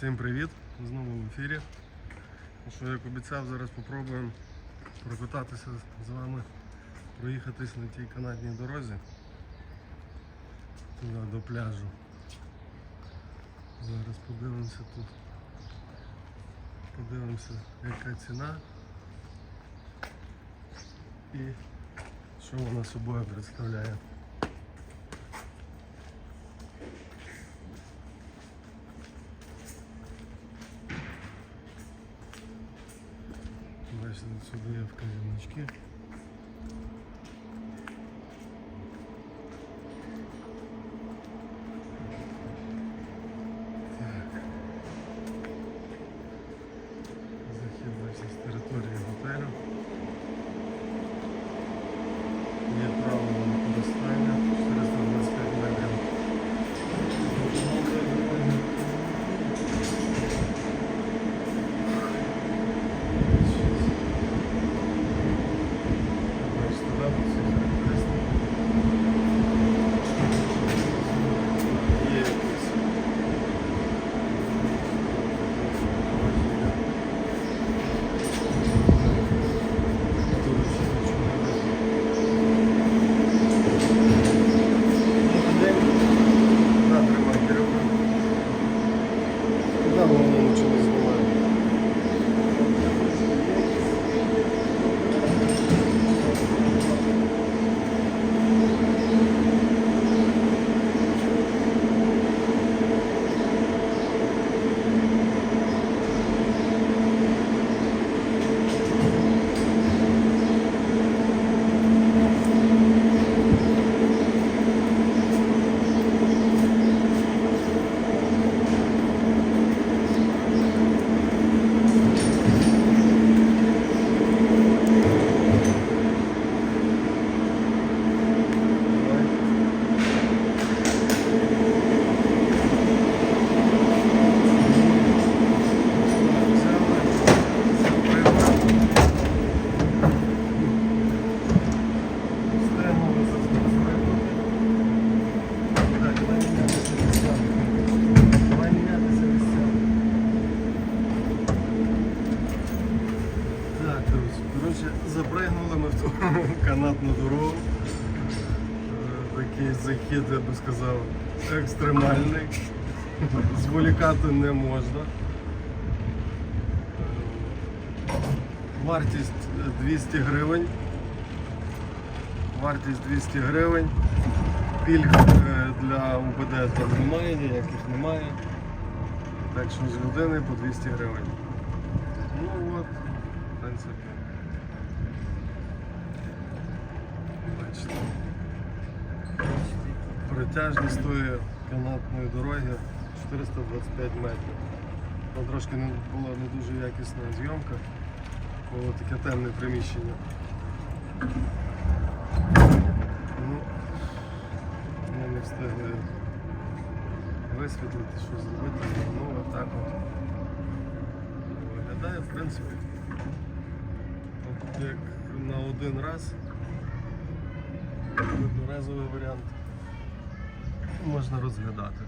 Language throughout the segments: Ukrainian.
Всім привіт! Знову в ефірі. Ну Що, як обіцяв, зараз спробуємо прокататися з вами, проїхатись на тій канатній дорозі туди до пляжу. Зараз подивимося тут. Подивимося, яка ціна і що вона собою представляє. Бачите, сюди в вказівнички. Захід, я би сказав, екстремальний. Зволікати не можна. Е, Вартість е, 200 гривень. Вартість 200 гривень. Пільг е, для УБД там немає, ніяких немає. Так що з людини по 200 гривень. Ну от, в принципі. Бачите. Протяжність тої канатної дороги 425 метрів. Там трошки не була не дуже якісна зйомка, було таке темне приміщення. Ну, ми не встигли висвітлити, що зробити, ну отак от виглядає, в принципі, от як на один раз, одноразовий варіант можна розглядати.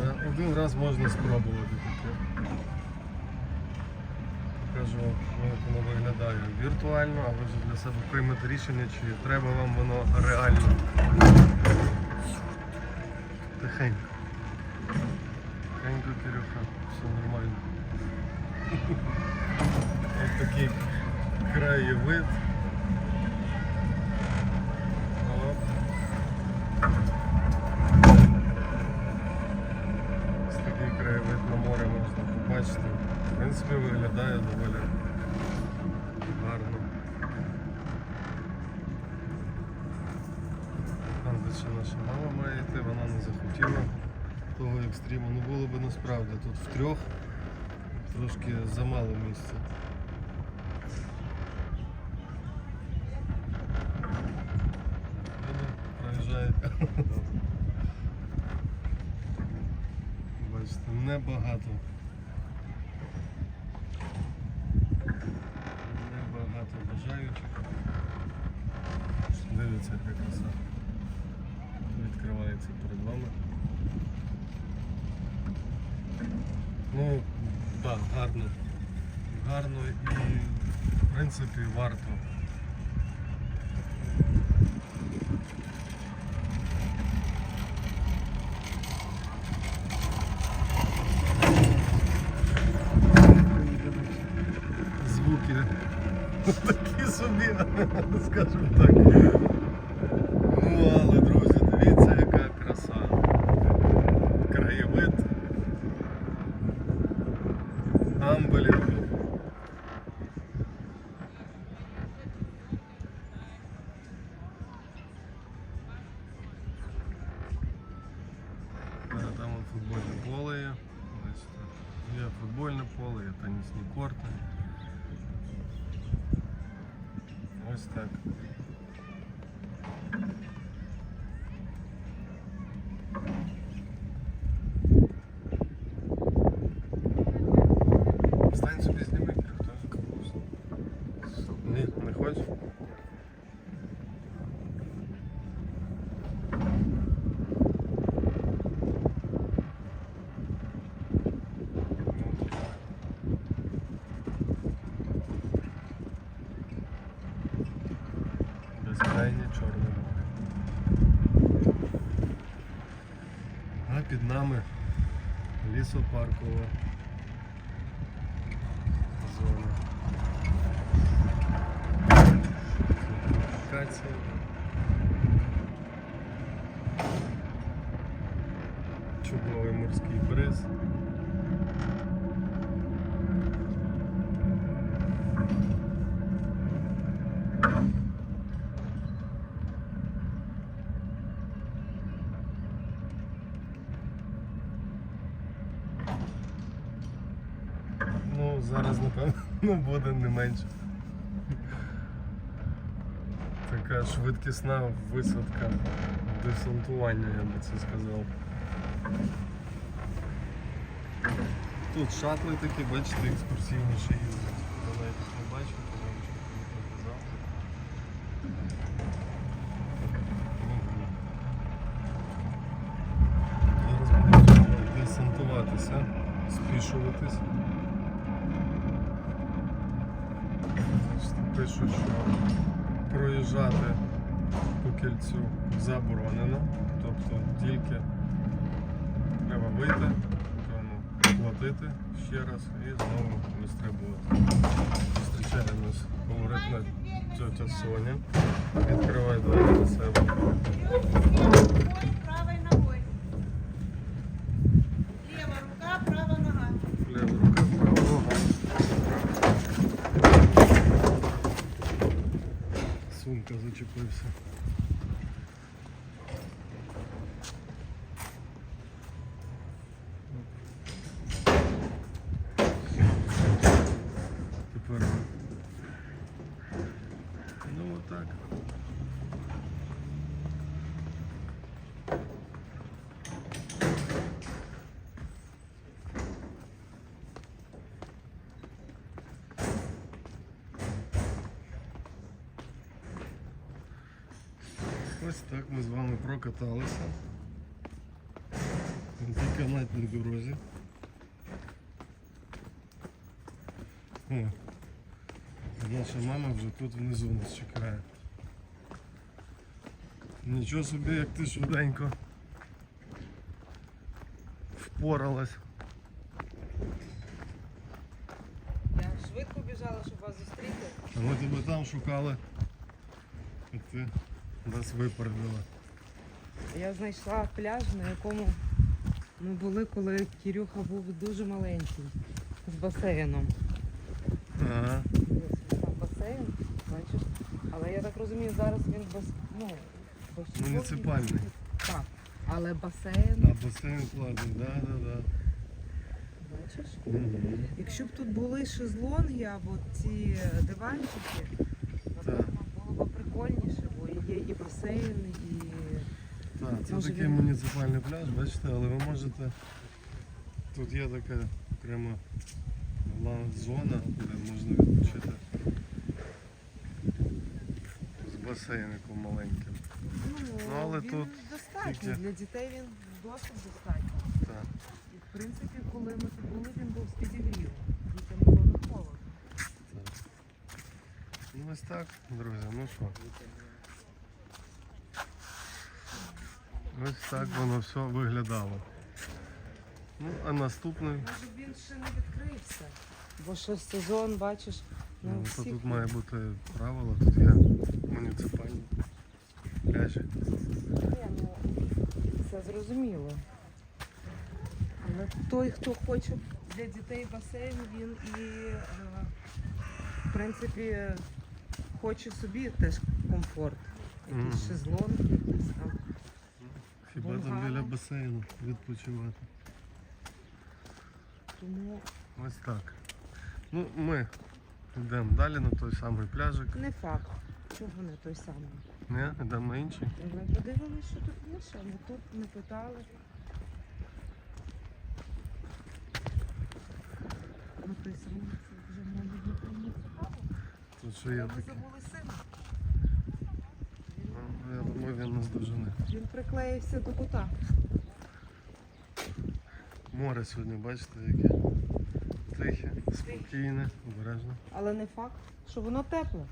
Е, Один раз можна спробувати таке. Покажу, як воно виглядає віртуально, а ви вже для себе приймете рішення, чи треба вам воно реально. Тихенько. Тихенько, Кирюха, все нормально. Ось такий краєвид. Оп. Ось такий краєвид на море можна побачити. В принципі, виглядає доволі гарно. Ще наша мама має йти, вона не захотіла того екстриму. Ну було б насправді тут втрьох трошки замало місця. Бачите, небагато. Небагато бажаючих. Дивіться, яка краса з'являється перед вами. Ну, так, гарно. Гарно і в принципі варто. Звуки такі собі, скажімо так. Футбольне поле, є тенісні корти. Ось так. Стань собі зніми хто. Ні, не хочеш? Безкрайнє чорне море. А під нами лісопаркова зона. Локація. Чудовий морський бриз. Ну, зараз, напевно, буде не менше. Така швидкісна висадка десантування, я би це сказав. Тут шатли такі, бачите, екскурсійні їздять. Я навіть їх не бачив, тому нічого не показав. Мгм. Зараз будемо десантуватися, спішуватись. Бачите, Пишуть, що проїжджати по кільцю заборонено, тобто тільки треба вийти, платити ще раз і знову вистрибувати. Зустрічає нас колоритна тетя Соня. Відкривай двері на себе. Левая рука, правая нога. Ліва рука, права нога. Сумка зачепився. Ось так ми з вами прокаталися. На канатній дорозі. О, наша мама вже тут внизу нас чекає. Нічого собі, як ти швиденько впоралась. Я швидко біжала, щоб вас зустріти. А ми тебе там шукали. А ти нас випередила. Я знайшла пляж, на якому ми були, коли Кирюха був дуже маленький, з басейном. Ага. Ось Там басейн, бачиш. Але я так розумію, зараз він без, ну, без Муніципальний. Так. Але басейн, А басейн платний, да, да, да. бачиш? Угу. Якщо б тут були шезлонги або ці диванчики, басейн і... Так, Це може такий муніципальний пляж, бачите, але ви можете. Тут є така окрема лаунж зона, де можна відпочити з басейником маленьким. Ну, ну, але він тут достатній. тільки- Для дітей він досить достатньо. Так. І, в принципі, коли ми тут були, він був з підігрівом. Дітям було не холодно. Так. Ну ось так, друзі, ну що. Ось так воно все виглядало. Ну, а наступний, Може він ще не відкрився. Бо ще сезон, бачиш, не ну, то всіх. тут має бути правило, тут є муніципальні пляжі. Ні, ну, це зрозуміло. Але той, хто хоче для дітей басейн, він і, е, в принципі, хоче собі теж комфорт. Якийсь шезлонг, якийсь там. Хіба там біля басейну відпочивати. Тому Ось так. Ну, ми йдемо далі на той самий пляжик. не факт. Чого не той самий? Ні, йдемо на інший. Ми подивимося, що тут є ще. Ми тут не питали. Ну, той самий це вже мабуть нікому не цікаво. Тут що є Ми таке. забули сина. Ну, Я думаю, він нас дожене. Він приклеївся до кута. Море сьогодні, бачите, яке тихе, спокійне, обережно. Але не факт, що воно тепле.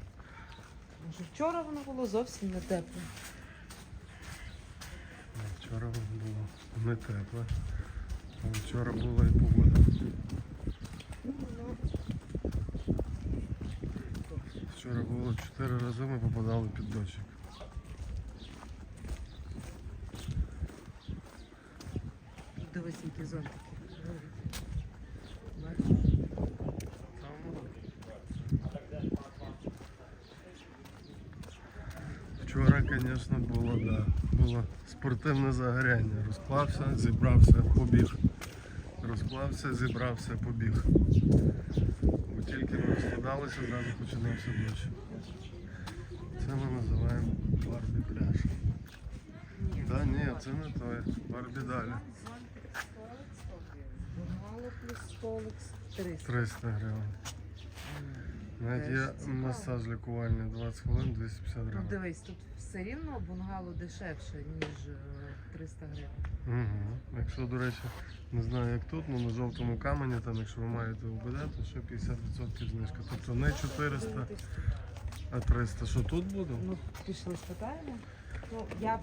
Що вчора воно було зовсім не тепле. А Вчора було не тепле. А вчора була і погода. Ну, Вчора було чотири рази ми попадали під дощик. Які зонтики. Вчора, звісно, було, да, було спортивне загоряння. Розклався, зібрався, побіг. Розклався, зібрався, побіг. Бо тільки ми розкладалися, зразу починався дощ. Це ми називаємо Барбі пляж. Та ні, це не той. Барбі далі. 300. 300 гривень. Навіть є цікаво. масаж лікувальний 20 хвилин 250 Ну гривень. дивись, тут все рівно бунгало дешевше, ніж е, 300 гривень. Угу. Якщо, до речі, не знаю як тут, але на жовтому камені, там, якщо ви маєте УБД, то ще 50% знижка. Тобто не 400, а 300. Що тут буде? Ну, пішли спитаємо. Ну, я б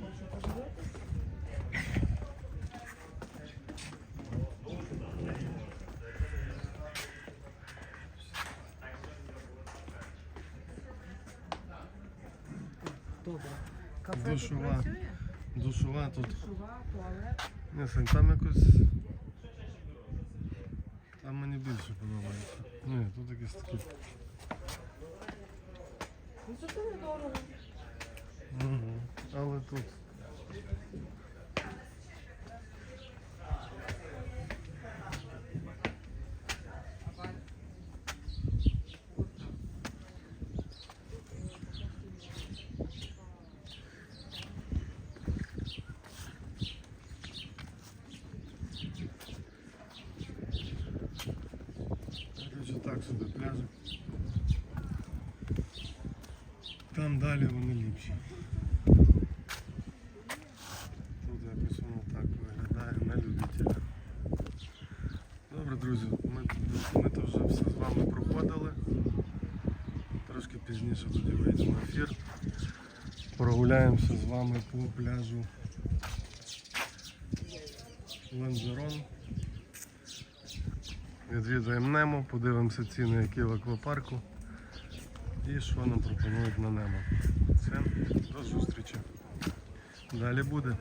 хочу подивитися. Добре. Кафе Душова. тут працює? Душова тут. Душова, туалет. Ні, Сань, там якось. Там мені більше подобається. Ні, тут якісь такі. Ну, це недорого. Угу. Але тут. Короче, так собі пляжик. Там далі вони ліпші. Тут якось воно так виглядає на любителя. Добре, друзі, ми, ми то вже все з вами проходили. Трошки пізніше тоді вийдемо в ефір. Прогуляємося з вами по пляжу Ланжерон. Відвідаємо Немо, подивимося ціни, які в аквапарку і що нам пропонують на Немо. До зустрічі. Далі буде.